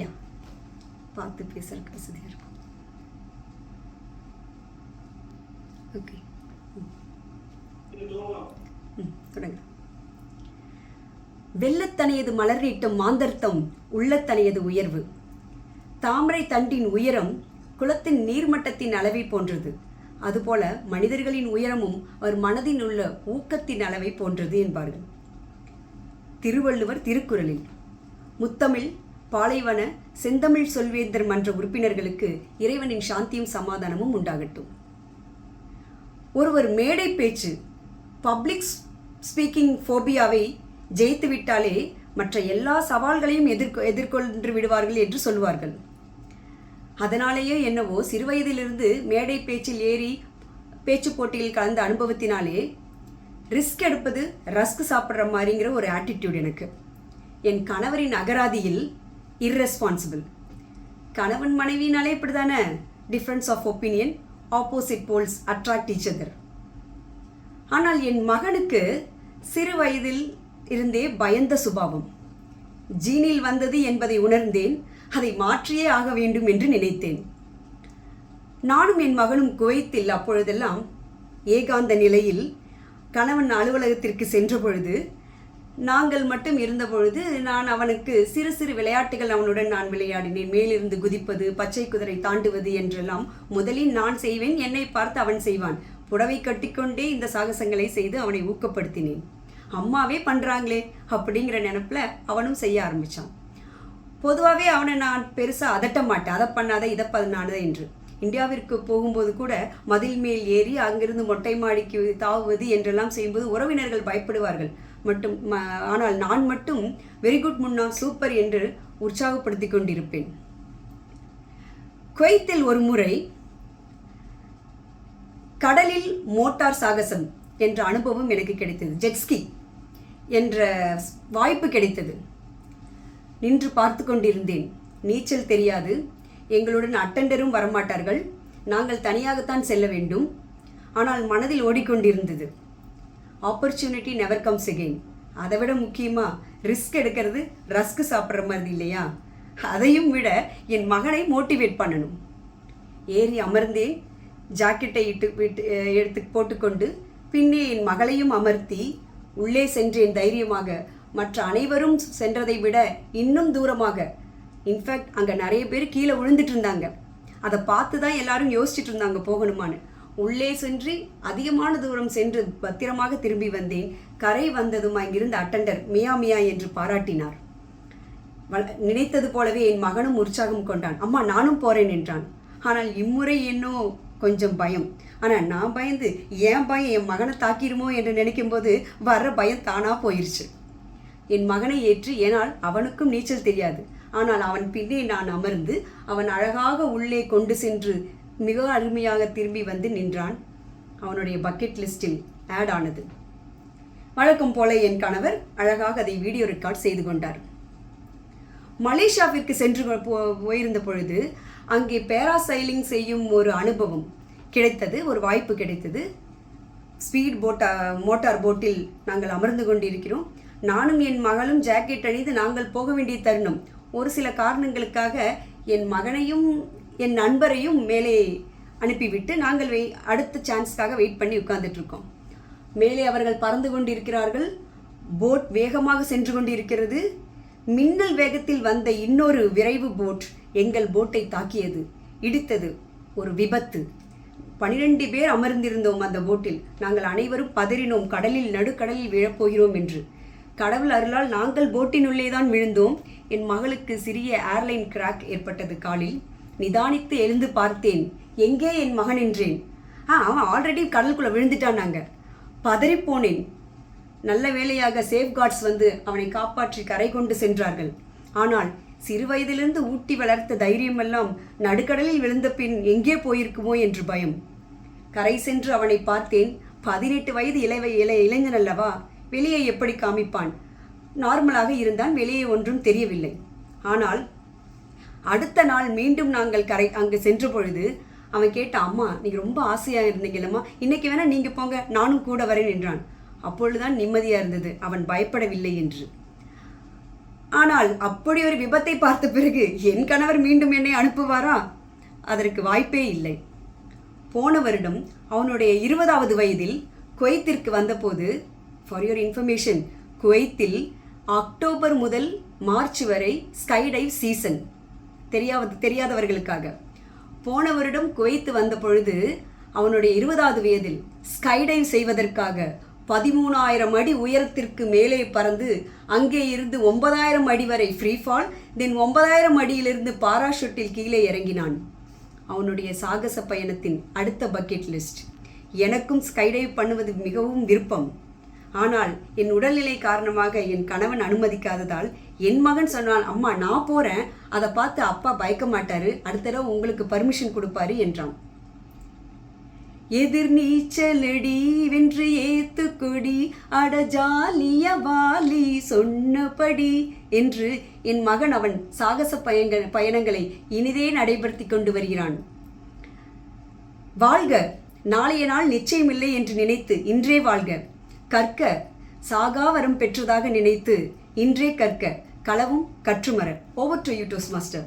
யா பார்த்து பேசுறதுக்கு வசதியாக இருக்கும். ஓகே ம் தொடங்க வெள்ளத்தனையது மலர் நீட்டும் மாந்தர்த்தம் உள்ளத்தனையது உயர்வு. தாமரை தண்டின் உயரம் குளத்தின் நீர்மட்டத்தின் அளவை போன்றது. அதுபோல மனிதர்களின் உயரமும் அவர் மனதில் உள்ள ஊக்கத்தின் அளவை போன்றது என்பார்கள். திருவள்ளுவர் திருக்குறளில் முத்தமிழ் பாலைவன செந்தமிழ் சொல்வேந்தர் மன்ற உறுப்பினர்களுக்கு இறைவனின் சாந்தியும் சமாதானமும் உண்டாகட்டும். ஒருவர் மேடை பேச்சு பப்ளிக் ஸ்பீக்கிங் ஃபோபியாவை ஜெயித்து விட்டாலே மற்ற எல்லா சவால்களையும் எதிர்கொ எதிர்கொண்டு விடுவார்கள் என்று சொல்வார்கள் அதனாலேயே என்னவோ சிறுவயதிலிருந்து மேடை பேச்சில் ஏறி பேச்சு போட்டியில் கலந்த அனுபவத்தினாலே ரிஸ்க் எடுப்பது ரஸ்க் சாப்பிட்ற மாதிரிங்கிற ஒரு ஆட்டிடியூட் எனக்கு. என் கணவரின் அகராதியில் இர்ரெஸ்பான்சிபிள் கணவன் மனைவினாலே இப்படி தானே difference of opinion opposite poles attract each ஆனால் என் மகனுக்கு சிறு வயதில் இருந்தே பயந்த சுபாவம். ஜீனில் வந்தது என்பதை உணர்ந்தேன் அதை மாற்றியே ஆக வேண்டும் என்று நினைத்தேன். நானும் என் மகனும் குவைத்தில் அப்பொழுதெல்லாம் ஏகாந்த நிலையில் கணவன் அலுவலகத்திற்கு சென்ற பொழுது நாங்கள் மட்டும் இருந்தபொழுது நான் அவனுக்கு சிறு சிறு விளையாட்டுகள் அவனுடன் நான் விளையாடினேன். மேலிருந்து குதிப்பது பச்சை குதிரை தாண்டுவது என்றெல்லாம் முதலில் நான் செய்வேன் என்னை பார்த்து அவன் செய்வான். புடவை கட்டிக்கொண்டே இந்த சாகசங்களை செய்து அவனை ஊக்கப்படுத்தினேன். அம்மாவே பண்ணுறாங்களே அப்படிங்கிற நினப்பில் அவனும் செய்ய ஆரம்பிச்சான். பொதுவாகவே அவனை நான் பெருசாக அதட்ட மாட்டேன். அதை பண்ணாத இதை பண்ணாத என்று. இந்தியாவிற்கு போகும்போது கூட மதில் மேல் ஏறி அங்கிருந்து மொட்டை மாடிக்கு தாவுவது என்றெல்லாம் செய்யும்போது உறவினர்கள் பயப்படுவார்கள். மட்டும் ஆனால் நான் மட்டும் வெரி குட் முன்னா சூப்பர் என்று உற்சாகப்படுத்திக் கொண்டிருப்பேன். குவைத்தில் ஒரு முறை கடலில் மோட்டார் சாகசம் என்ற அனுபவம் எனக்கு கிடைத்தது. ஜெட்ஸ்கி என்ற வாய்ப்பு கிடைத்தது. நின்று பார்த்து கொண்டிருந்தேன். நீச்சல் தெரியாது. எங்களுடன் அட்டண்டரும் வரமாட்டார்கள். நாங்கள் தனியாகத்தான் செல்ல வேண்டும். ஆனால் மனதில் ஓடிக்கொண்டிருந்தது. ஆப்பர்ச்சுனிட்டி நெவர் கம்ஸ் அகெயின் அதை விட முக்கியமாக ரிஸ்க் எடுக்கிறது ரஸ்க் சாப்பிட்ற மாதிரி இல்லையா? அதையும் விட என் மகனை மோட்டிவேட் பண்ணணும். ஏறி அமர்ந்தே ஜாக்கெட்டை இட்டு விட்டு எடுத்து போட்டுக்கொண்டு பின்னே என் மகளையும் அமர்த்தி உள்ளே சென்றேன் தைரியமாக. மற்ற அனைவரும் சென்றதை விட இன்னும் தூரமாக. இன்ஃபேக்ட் அங்கே நிறைய பேர் கீழே விழுந்துட்டு இருந்தாங்க. அதை பார்த்து தான் எல்லாரும் யோசிச்சுட்டு இருந்தாங்க போகணுமான்னு. உள்ளே சென்று அதிகமான தூரம் சென்று பத்திரமாக திரும்பி வந்தேன். கரை வந்ததும் அங்கிருந்த அட்டண்டர் மியா மியா என்று பாராட்டினார். நினைத்தது போலவே என் மகனும் உற்சாகம் கொண்டான். அம்மா நானும் போறேன் என்றான். ஆனால் இம்முறை என்னோ? கொஞ்சம் பயம். ஆனால் நான் பயந்து ஏன் பயம்? என் மகனை தாக்கிடுமோ? என்று நினைக்கும்போது வர்ற பயம் தானா போயிருச்சு. என் மகனை ஏற்று ஏனால் அவனுக்கும் நீச்சல் தெரியாது. ஆனால் அவன் பின்னே நான் அமர்ந்து அவன் அழகாக உள்ளே கொண்டு சென்று மிக அருமையாக திரும்பி வந்து நின்றான். அவனுடைய பக்கெட் லிஸ்டில் ஆட் ஆனது. வழக்கம் போல என் கணவர் அழகாக அதை வீடியோ ரெக்கார்ட் செய்து கொண்டார். மலேசியாவிற்கு சென்று போ- போயிருந்த பொழுது அங்கே பேராசைலிங் செய்யும் ஒரு அனுபவம் கிடைத்தது ஒரு வாய்ப்பு கிடைத்தது. ஸ்பீட் போட்டா மோட்டார் போட்டில் நாங்கள் அமர்ந்து கொண்டிருக்கிறோம். நானும் என் மகளும் ஜாக்கெட் அணிந்து நாங்கள் போக வேண்டிய தருணம். ஒரு சில காரணங்களுக்காக என் மகனையும் என் நண்பரையும் மேலே அனுப்பிவிட்டு நாங்கள் வெய் அடுத்த சான்ஸ்க்காக வெயிட் பண்ணி உட்கார்ந்துட்ருக்கோம் மேலே அவர்கள் பறந்து கொண்டிருக்கிறார்கள். போட் வேகமாக சென்று கொண்டிருக்கிறது. மின்னல் வேகத்தில் வந்த இன்னொரு விரைவு போட் எங்கள் போட்டை தாக்கியது. இடித்தது. ஒரு விபத்து. பனிரெண்டு பேர் அமர்ந்திருந்தோம் அந்த போட்டில் நாங்கள் அனைவரும் பதறினோம். கடலில் நடுக்கடலில் விழப்போகிறோம் என்று. கடவுள் அருளால் நாங்கள் போட்டினுள்ளே தான் விழுந்தோம். என் மகளுக்கு சிறிய ஏர்லைன் கிராக் ஏற்பட்டது காலில். நிதானித்து எழுந்து பார்த்தேன். எங்கே என் மகன்? என்றேன். ஆ அவன் ஆல்ரெடி கடலுக்குள்ளே விழுந்துட்டான் நாங்கள் பதறிப்போனேன். நல்ல வேளையாக சேஃப்கார்ட்ஸ் வந்து அவனை காப்பாற்றி கரை கொண்டு சென்றார்கள். ஆனால் சிறுவயதிலிருந்து ஊட்டி வளர்த்த தைரியமெல்லாம் நடுக்கடலில் விழுந்த பின் எங்கே போயிருக்குமோ என்று பயம். கரை சென்று அவனை பார்த்தேன். பதினெட்டு வயது இளவை இளை இளைஞன் அல்லவா? வெளியே எப்படி காமிப்பான்? நார்மலாக இருந்தான் வெளியே ஒன்றும் தெரியவில்லை. ஆனால் அடுத்த நாள் மீண்டும் நாங்கள் கரை அங்கே சென்ற பொழுது அவன் கேட்ட அம்மா நீங்கள் ரொம்ப ஆசையாக இருந்தீங்களம்மா இன்னைக்கு வேணால் நீங்கள் போங்க. நானும் கூட வரேன் என்றான். அப்பொழுதுதான் நிம்மதியாக இருந்தது. அவன் பயப்படவில்லை என்று. ஆனால் அப்படி ஒரு விபத்தை பார்த்த பிறகு என் கணவர் மீண்டும் என்னை அனுப்புவாரா? அதற்கு வாய்ப்பே இல்லை. போன வருடம் அவனுடைய இருபதாவது வயதில் குவைத்திற்கு வந்தபோது ஃபார் யுவர் இன்ஃபர்மேஷன் குவைத்தில் அக்டோபர் முதல் மார்ச் வரை ஸ்கைடைவ் சீசன் தெரியாத தெரியாதவர்களுக்காக. போன வருடம் குவைத்து வந்த பொழுது அவனுடைய இருபதாவது வயதில் ஸ்கைடைவ் செய்வதற்காக பதிமூணாயிரம் அடி உயரத்திற்கு மேலே பறந்து அங்கே இருந்து ஒன்பதாயிரம் அடி வரை ஃப்ரீ ஃபால் தென் ஒன்பதாயிரம் அடியிலிருந்து பாராஷூட்டில் கீழே இறங்கினான். அவனுடைய சாகச பயணத்தின் அடுத்த பக்கெட் லிஸ்ட் எனக்கும் ஸ்கைடைவ் பண்ணுவது மிகவும் விருப்பம். ஆனால் என் உடல்நிலை காரணமாக என் கணவன் அனுமதிக்காததால் என் மகன் சொன்னான் அம்மா நான் போகிறேன் அதை பார்த்து அப்பா பயக்க மாட்டாரு. அடுத்த தடவை உங்களுக்கு பர்மிஷன் கொடுப்பாரு என்றான். எதிர் நீச்சலடி வென்று ஏத்துக்கொடி அட ஜாலிய வாலி சொன்னபடி என்று என் மகன் அவன் சாகச பயங்கள் பயணங்களை இனிதே நடைபெறுத்தி கொண்டு வருகிறான். வாழ்க. நாளைய நாள் நிச்சயமில்லை என்று நினைத்து இன்றே வாழ்க. கற்க சாகாவரம் பெற்றதாக நினைத்து இன்றே கற்க களவும் கற்றுமர over to you dose master